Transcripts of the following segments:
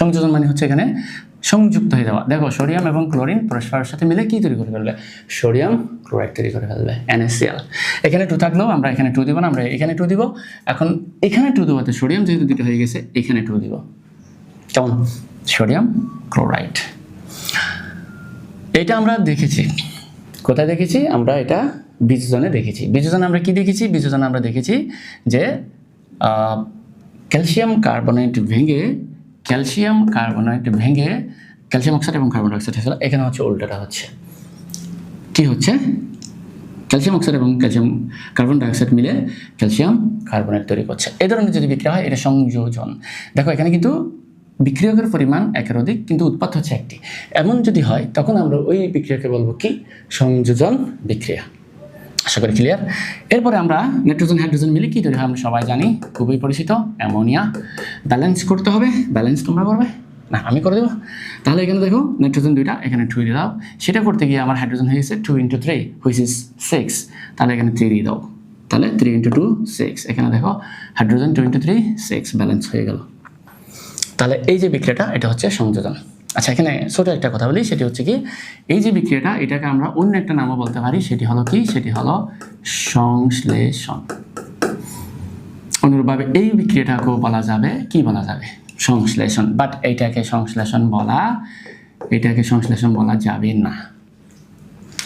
সংযোজন মানে হচ্ছে এখানে সংযুক্ত হয়ে যাওয়া। দেখো, সোডিয়াম এবং ক্লোরিন পরস্পরের সাথে মিলে কি তৈরি করে ফেলবে? সোডিয়াম ক্লোরাইড তৈরি করে ফেলবে, NaCl এখানে টু থাকলেও আমরা এখানে টু দিব না, আমরা এখানে টু দিব। এখন এখানে টু দেওয়াতে সোডিয়াম যেহেতু দুটো হয়ে গেছে, এখানে টু দিব। কেমন? Sodium chloride. এটা আমরা দেখেছি। কোথায় দেখেছি? আমরা এটা বীজজনে দেখেছি। বীজজনে আমরা কি দেখেছি? বীজজনে আমরা দেখেছি যে ক্যালসিয়াম কার্বনেট ভেঙে ক্যালসিয়াম কার্বনেট ভেঙে ক্যালসিয়াম অক্সাইড এবং কার্বন ডাইঅক্সাইড হয়েছিল। এখানে হচ্ছে উল্টোটা হচ্ছে। কি হচ্ছে? ক্যালসিয়াম অক্সাইড এবং ক্যালসিয়াম কার্বন ডাইঅক্সাইড মিলে ক্যালসিয়াম কার্বনেট তৈরি করছে। এই ধরনের যদি বিক্রিয়া হয়, এটা সংযোজন। দেখো, এখানে কিন্তু বিক্রিয়কের পরিমাণ একের অধিক কিন্তু উৎপাদ হচ্ছে একটি। এমন যদি হয়, তখন আমরা ওই বিক্রিয়াকে বলব কি? সংযোজন বিক্রিয়া। আশা করি ক্লিয়ার এরপরে আমরা নাইট্রোজেন হাইড্রোজেন মিলে কি তৈরি হয় আমরা সবাই জানি, খুবই পরিচিত অ্যামোনিয়া ব্যালেন্স করতে হবে ব্যালেন্স তোমরা করবে? না, আমি করে দেবো। তাহলে এখানে দেখো নাইট্রোজেন দুইটা এখানে টু দিয়ে দাও। সেটা করতে গিয়ে আমার হাইড্রোজেন হয়ে গেছে two into three which is six তাহলে এখানে থ্রি দিয়ে দাও। তাহলে থ্রি ইন্টু টু সিক্স এখানে দেখো hydrogen two into three six balance হয়ে গেল। তাহলে এই যে বিক্রিয়াটা, এটা হচ্ছে সংযোজন। আচ্ছা এখানে ছোট একটা কথা বলি, সেটি হচ্ছে কি, এই যে বিক্রিয়াটা, এটাকে আমরা অন্য একটা নামও বলতে পারি, সেটি হলো কি, সেটি হলো সংশ্লেষণ। অনুরূপভাবে এই বিক্রিয়াটাকেও বলা যাবে, কি বলা যাবে? সংশ্লেষণ। বাট এইটাকে সংশ্লেষণ বলা, এটাকে সংশ্লেষণ বলা যাবে না।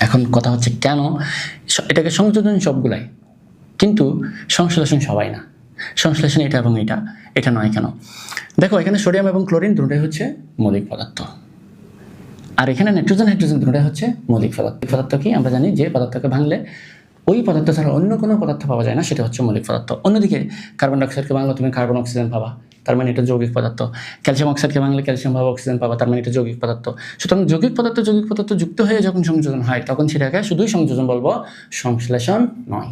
এখন কথা হচ্ছে কেন? এটাকে সংযোজন সবগুলাই, কিন্তু সংশ্লেষণ সবাই না। সংশ্লেষণ এটা এবং এটা এটা নয় কেন? দেখো, এখানে সোডিয়াম এবং ক্লোরিন দুটোই হচ্ছে মৌলিক পদার্থ। আর এখানে নাইট্রোজেন, হাইড্রোজেন দুটোই হচ্ছে মৌলিক পদার্থ। পদার্থ কি? আমরা জানি যে পদার্থকে ভাঙলে ওই পদার্থ ছাড়া অন্য কোনো পদার্থ পাওয়া যায় না, সেটা হচ্ছে মৌলিক পদার্থ। অন্যদিকে কার্বন ডাইঅক্সাইডকে ভাঙলে তুমি কার্বন অক্সিজেন পাবা, তার মানে এটা যৌগিক পদার্থ। ক্যালসিয়াম অক্সাইডকে ভাঙলে ক্যালসিয়াম পাবা অক্সিজেন পাবা, তার মানে এটা যৌগিক পদার্থ। সুতরাং যৌগিক পদার্থ যৌগিক পদার্থ যুক্ত হয়ে যখন সংযোজন হয়, তখন সেটাকে শুধুই সংযোজন বলব, সংশ্লেষণ নয়।